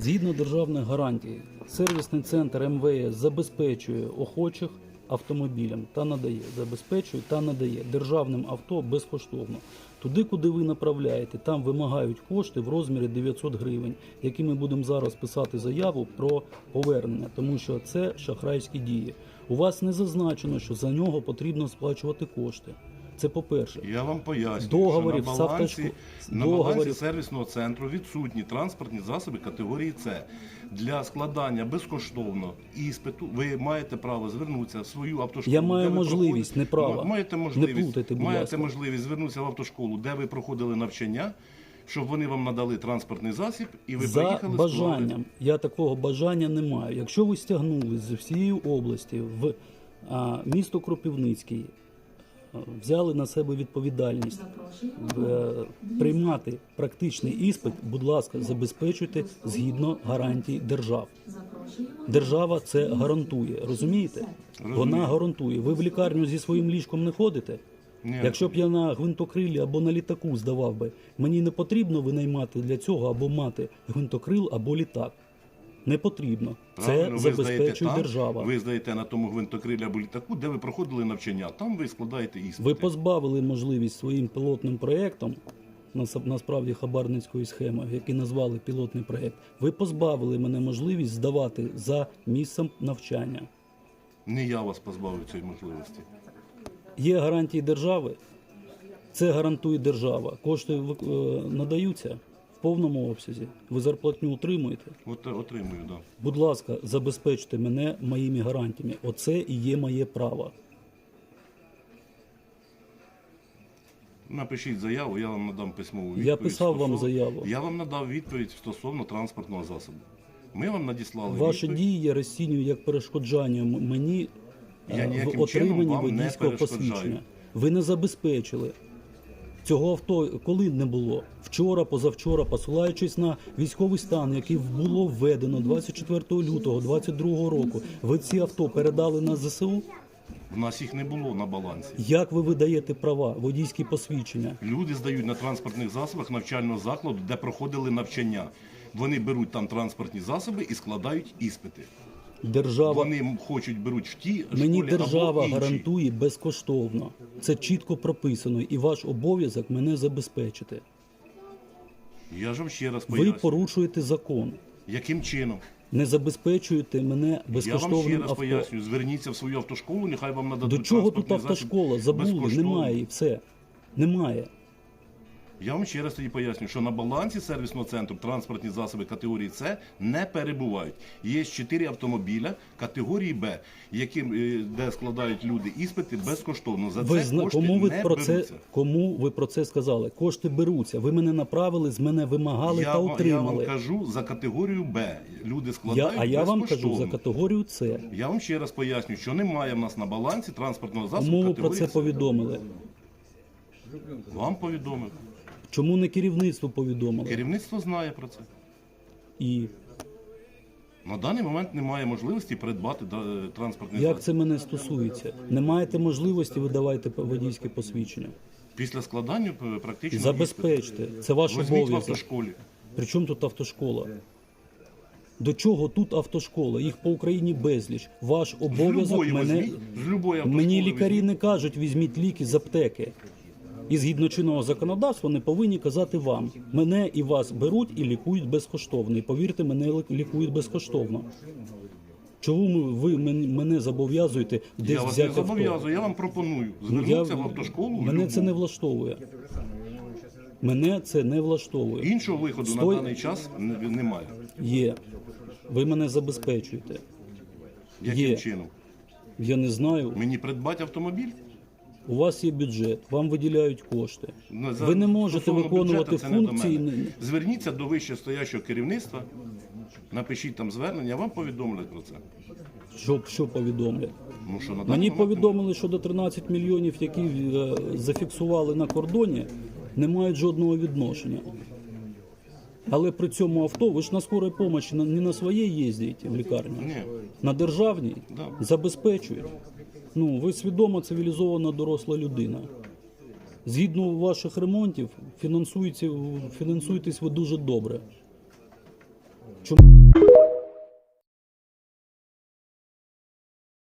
Згідно державних гарантій, сервісний центр МВС забезпечує охочих автомобілям та надає, забезпечує та надає державним авто безкоштовно. Туди, куди ви направляєте, там вимагають кошти в розмірі 900 гривень, які ми будемо зараз писати заяву про повернення, тому що це шахрайські дії. У вас не зазначено, що за нього потрібно сплачувати кошти. Це по-перше. Я вам пояснюю, Договорів що на балансі, на балансі сервісного центру відсутні транспортні засоби категорії С. Для складання безкоштовно іспиту ви маєте право звернутися в свою автошколу. Я маю можливість, проходите- не право. Ма- Маєте Не можливість, плутайте, будь маєте ласка. можливість звернутися в автошколу, де ви проходили навчання, щоб вони вам надали транспортний засіб, і ви За приїхали бажанням. Я такого бажання не маю. Якщо ви стягнули з всієї області в а, місто Кропивницький, взяли на себе відповідальність е, приймати практичний іспит, будь ласка, забезпечуйте згідно гарантій держав. Держава це гарантує, розумієте? Вона гарантує. Ви в лікарню зі своїм ліжком не ходите. Ні. Якщо б я на гвинтокрилі або на літаку здавав би, мені не потрібно винаймати для цього або мати гвинтокрил або літак. Не потрібно. Це ви забезпечує там, держава. Ви здаєте на тому гвинтокрилі або літаку, де ви проходили навчання. Там ви складаєте іспити. Ви позбавили можливість своїм пілотним проєктом, насправді хабарницької схеми, який назвали пілотний проєкт, ви позбавили мене можливість здавати за місцем навчання. Не я вас позбавив цієї можливості. Є гарантії держави, це гарантує держава. Кошти е, надаються в повному обсязі. Ви зарплатню отримуєте. От отримую, да. Будь ласка, забезпечте мене моїми гарантіями. Оце і є моє право. Напишіть заяву, я вам надам письмову відповідь. Я писав вам стосовно- заяву. Я вам надав відповідь стосовно транспортного засобу. Ми вам надіслали Ваші відповідь. дії я розцінюю як перешкоджання м- мені Я е, ніяким в чином отриманні вам не водійського перешкоджаю. посвідчення. Ви не забезпечили. Цього авто коли не було? Вчора, позавчора, посилаючись на військовий стан, який було введено 24 лютого 2022 року, ви ці авто передали на ЗСУ? У нас їх не було на балансі. Як ви видаєте права, водійські посвідчення? Люди здають на транспортних засобах навчального закладу, де проходили навчання. Вони беруть там транспортні засоби і складають іспити. Держава Вони хочуть беруть в ті Мені школі держава або гарантує безкоштовно. Це чітко прописано, і ваш обов'язок мене забезпечити. Я ж вам ще раз Ви порушуєте закон, Яким чином? не забезпечуєте мене Я вам ще раз авто. поясню. Зверніться в свою автошколу, нехай вам нададуть До чого тут автошкола? Забули, немає і все. Немає. Я вам ще раз тоді поясню, що на балансі сервісного центру транспортні засоби категорії С не перебувають. Є чотири автомобіля категорії Б, які, е, де складають люди іспити безкоштовно. За Ви це зна... кошти кому ви не про це кому ви про це сказали? Кошти беруться. Ви мене направили, з мене вимагали Я, та вам- я вам кажу за категорію Б. Люди Я, складають а я вам кажу за категорію С. Я вам ще раз поясню, що немає в нас на балансі транспортного засобу Кому ви про це повідомили? Вам повідомив. Чому не керівництво повідомило? Керівництво знає про це. І На даний момент немає можливості придбати да, транспортний Як засіб. це мене стосується? Не маєте можливості видавайте водійське посвідчення. Після складання е, практично Забезпечте. Це ваш Візьміть в обов'язок. автошколі. Причому тут автошкола? До чого тут автошкола? Їх по Україні безліч. Ваш З обов'язок любої мене. візьміть, з любої автошколи Мені лікарі візьміть. не кажуть, візьміть ліки з аптеки. І згідно чинного законодавства не повинні казати вам. Мене і вас беруть і лікують безкоштовно. І повірте, мене лікують безкоштовно. Чому ви мене зобов'язуєте десь Я вас не взяти зобов'язую, я вам пропоную Ну, звернутися в автошколу. Мене любу. це не влаштовує. Мене це не влаштовує. Іншого виходу Стой- на даний час немає. Є. Ви мене забезпечуєте. Яким Є. чином? Я не знаю. Мені придбати автомобіль? У вас є бюджет, вам виділяють кошти. Ну, за- Ви не можете стосовно виконувати бюджету, це не до функції. мене. Зверніться до вищестоящого керівництва, напишіть там звернення, вам повідомлять про це. Що, що повідомлять? Ну, що на Мені момент повідомили, що до 13 мільйонів, які е, зафіксували на кордоні, не мають жодного відношення. Але при цьому авто, ви ж на скорій помощі на- не на своїй їздите в лікарню, Ні. на державній Да. забезпечують. Ну, ви свідома цивілізована доросла людина. Згідно ваших ремонтів, фінансуєте, фінансуєтесь ви дуже добре. Чому